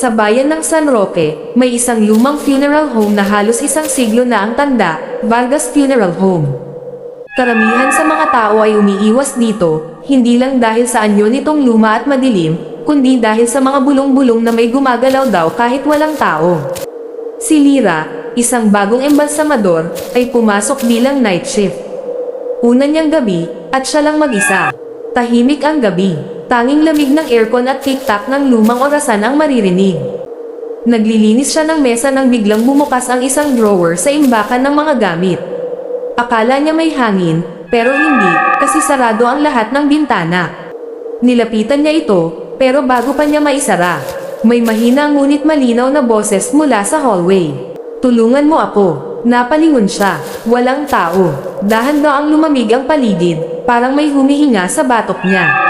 Sa bayan ng San Roque, may isang lumang funeral home na halos isang siglo na ang tanda, Vargas Funeral Home. Karamihan sa mga tao ay umiiwas dito, hindi lang dahil sa anyo nitong luma at madilim, kundi dahil sa mga bulong-bulong na may gumagalaw daw kahit walang tao. Si Lira, isang bagong embalsamador, ay pumasok bilang night shift. Una niyang gabi, at siya lang mag-isa. Tahimik ang gabi, tanging lamig ng aircon at tik-tak ng lumang orasan ang maririnig. Naglilinis siya ng mesa nang biglang bumukas ang isang drawer sa imbakan ng mga gamit. Akala niya may hangin, pero hindi, kasi sarado ang lahat ng bintana. Nilapitan niya ito, pero bago pa niya maisara, may mahina ngunit malinaw na boses mula sa hallway. Tulungan mo ako. Napalingon siya. Walang tao. Dahan daw ang lumamig ang paligid, parang may humihinga sa batok niya.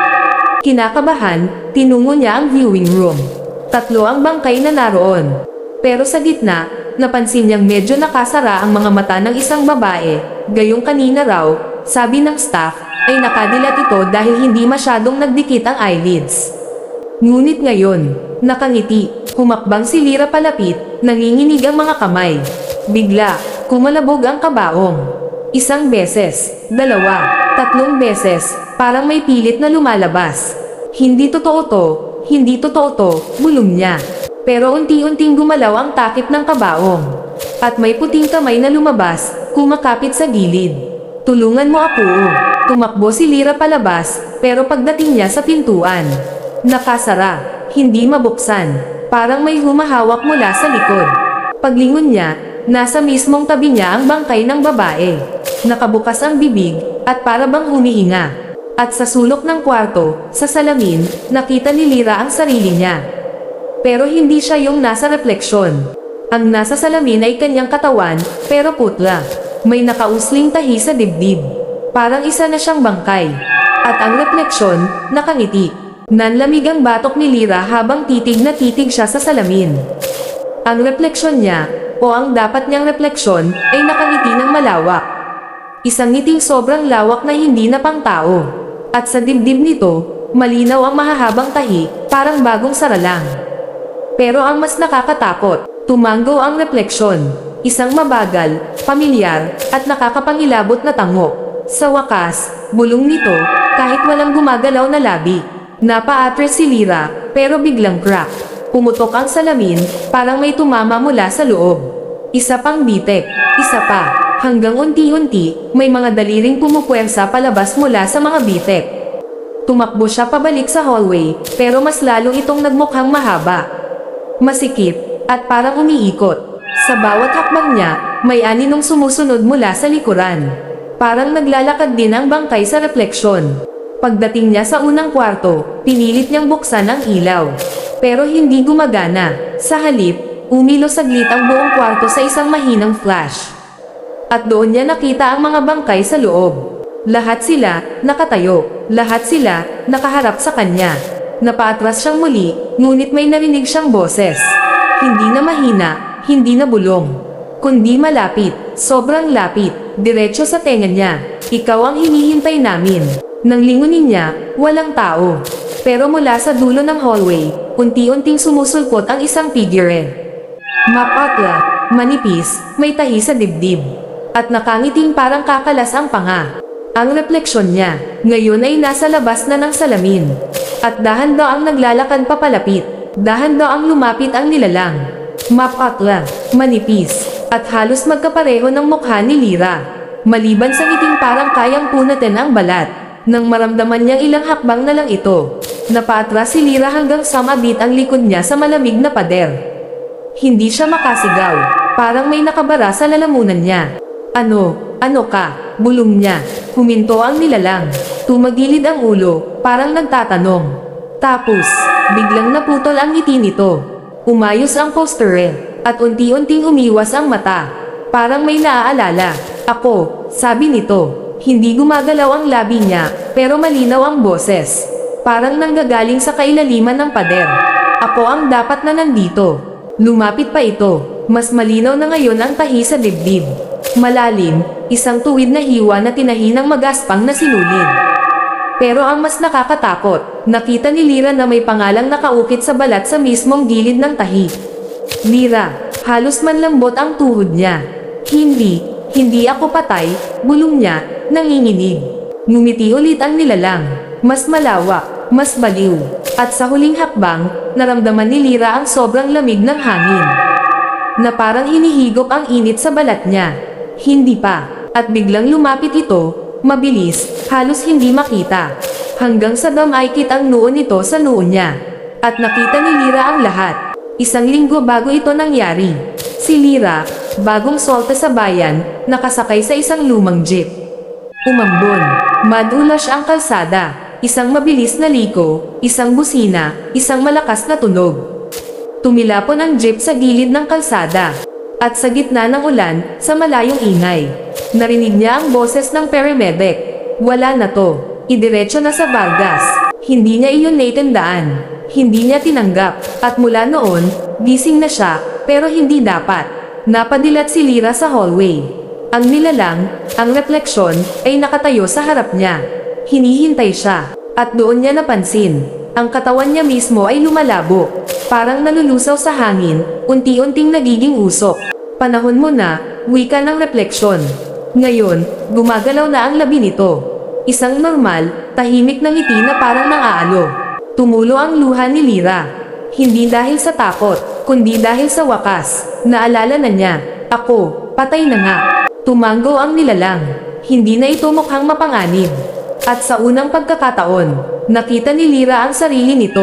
Kinakabahan, tinungo niya ang viewing room. Tatlo ang bangkay na naroon. Pero sa gitna, napansin niyang medyo nakasara ang mga mata ng isang babae, gayong kanina raw, sabi ng staff, ay nakadilat ito dahil hindi masyadong nagdikit ang eyelids. Ngunit ngayon, nakangiti, humakbang si Lira palapit, nanginginig ang mga kamay. Bigla, kumalabog ang kabaong. Isang beses, dalawa, tatlong beses, parang may pilit na lumalabas. Hindi totoo to, hindi totoo to, bulong niya. Pero unti-unting gumalaw ang takip ng kabaong. At may puting kamay na lumabas, kumakapit sa gilid. Tulungan mo ako. Tumakbo si Lira palabas, pero pagdating niya sa pintuan, nakasara, hindi mabuksan. Parang may humahawak mula sa likod. Paglingon niya, nasa mismong tabi niya ang bangkay ng babae. Nakabukas ang bibig, at para bang humihinga. At sa sulok ng kwarto, sa salamin, nakita ni Lira ang sarili niya. Pero hindi siya yung nasa refleksyon. Ang nasa salamin ay kanyang katawan, pero putla. May nakausling tahi sa dibdib. Parang isa na siyang bangkay. At ang refleksyon, nakangiti. Nanlamig ang batok ni Lira habang titig na titig siya sa salamin. Ang refleksyon niya, o ang dapat niyang refleksyon, ay nakangiti ng malawak. Isang ngiting sobrang lawak na hindi na pang tao. At sa dibdib nito, malinaw ang mahahabang tahi, parang bagong sara lang. Pero ang mas nakakatakot, tumanggo ang refleksyon. Isang mabagal, pamilyar, at nakakapangilabot na tango. Sa wakas, bulong nito, kahit walang gumagalaw na labi. Napa-atres si Lira, pero biglang crack. Pumutok ang salamin, parang may tumama mula sa loob. Isa pang bitek, isa pa, hanggang unti-unti, may mga daliring pumupwersa palabas mula sa mga bitek. Tumakbo siya pabalik sa hallway, pero mas lalong itong nagmukhang mahaba. Masikip, at parang umiikot. Sa bawat hakbang niya, may aninong sumusunod mula sa likuran. Parang naglalakad din ang bangkay sa refleksyon. Pagdating niya sa unang kwarto, pinilit niyang buksan ang ilaw. Pero hindi gumagana. Sa halip, umilo saglit ang buong kwarto sa isang mahinang flash. At doon niya nakita ang mga bangkay sa loob. Lahat sila, nakatayo. Lahat sila, nakaharap sa kanya. Napaatras siyang muli, ngunit may narinig siyang boses. Hindi na mahina, hindi na bulong. Kundi malapit, sobrang lapit, diretso sa tenga niya. Ikaw ang hinihintay namin. Nang lingunin niya, walang tao. Pero mula sa dulo ng hallway, unti-unting sumusulpot ang isang figure. Mapatla, manipis, may tahi sa dibdib. At nakangiting parang kakalas ang panga. Ang refleksyon niya, ngayon ay nasa labas na ng salamin. At dahan daw ang naglalakad papalapit. Dahan daw ang lumapit ang nilalang. Mapatla, manipis, at halos magkapareho ng mukha ni Lira. Maliban sa ngiting parang kayang punatin ang balat. Nang maramdaman niyang ilang hakbang na lang ito, napatras si Lira hanggang samabit ang likod niya sa malamig na pader. Hindi siya makasigaw, parang may nakabara sa lalamunan niya. Ano, ano ka, bulong niya, huminto ang nilalang, tumagilid ang ulo, parang nagtatanong. Tapos, biglang naputol ang ngiti nito. Umayos ang posture, at unti-unting umiwas ang mata. Parang may naaalala. Ako, sabi nito. Hindi gumagalaw ang labi niya, pero malinaw ang boses. Parang nanggagaling sa kailaliman ng pader. Ako ang dapat na nandito. Lumapit pa ito. Mas malinaw na ngayon ang tahi sa dibdib. Malalim, isang tuwid na hiwa na tinahi ng magaspang na sinulid. Pero ang mas nakakatakot, nakita ni Lira na may pangalang nakaukit sa balat sa mismong gilid ng tahi. Lira, halos manlambot ang tuhod niya. Hindi, hindi ako patay, bulong niya, nanginginig. Ngumiti ulit ang nilalang. Mas malawak, mas baliw. At sa huling hakbang, naramdaman ni Lira ang sobrang lamig ng hangin. Na parang hinihigop ang init sa balat niya. Hindi pa. At biglang lumapit ito, mabilis, halos hindi makita. Hanggang sa damaykit ang noo nito sa noo niya. At nakita ni Lira ang lahat. Isang linggo bago ito nangyari. Si Lira, bagong solta sa bayan, nakasakay sa isang lumang jeep. Umambon. Madulas ang kalsada. Isang mabilis na liko, isang busina, isang malakas na tunog. Tumilapon ang jeep sa gilid ng kalsada. At sa gitna ng ulan, sa malayong ingay. Narinig niya ang boses ng paramedic. Wala na to. Idiretso na sa Vargas. Hindi niya iyon naitandaan. Hindi niya tinanggap. At mula noon, gising na siya, pero hindi dapat. Napadilat si Lira sa hallway. Ang nilalang, ang refleksyon, ay nakatayo sa harap niya. Hinihintay siya. At doon niya napansin. Ang katawan niya mismo ay lumalabo. Parang nalulusaw sa hangin, unti-unting nagiging usok. Panahon mo na, wika ng refleksyon. Ngayon, gumagalaw na ang labi nito. Isang normal, tahimik na ngiti na parang naaalo. Tumulo ang luha ni Lira. Hindi dahil sa takot, kundi dahil sa wakas. Naalala na niya, ako, patay na nga. Tumango ang nilalang. Hindi na ito mukhang mapanganib. At sa unang pagkakataon, nakita ni Lira ang sarili nito.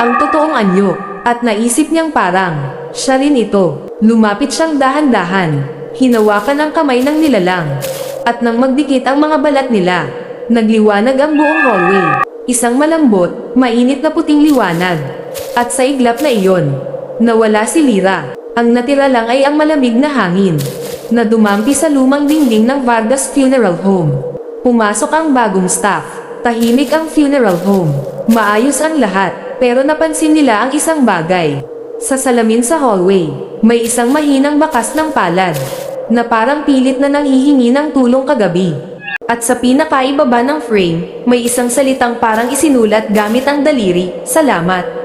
Ang totoong anyo, at naisip niyang parang, siya rin ito. Lumapit siyang dahan-dahan. Hinawakan ang kamay ng nilalang. At nang magdikit ang mga balat nila, nagliwanag ang buong hallway. Isang malambot, mainit na puting liwanag. At sa iglap na iyon, nawala si Lira. Ang natira lang ay ang malamig na hangin na dumampi sa lumang dingding ng Vargas Funeral Home. Pumasok ang bagong staff. Tahimik ang funeral home. Maayos ang lahat, pero napansin nila ang isang bagay. Sa salamin sa hallway, may isang mahinang bakas ng palad, na parang pilit na nanghihingi ng tulong kagabi. At sa pinakaibaba ng frame, may isang salitang parang isinulat gamit ang daliri, salamat.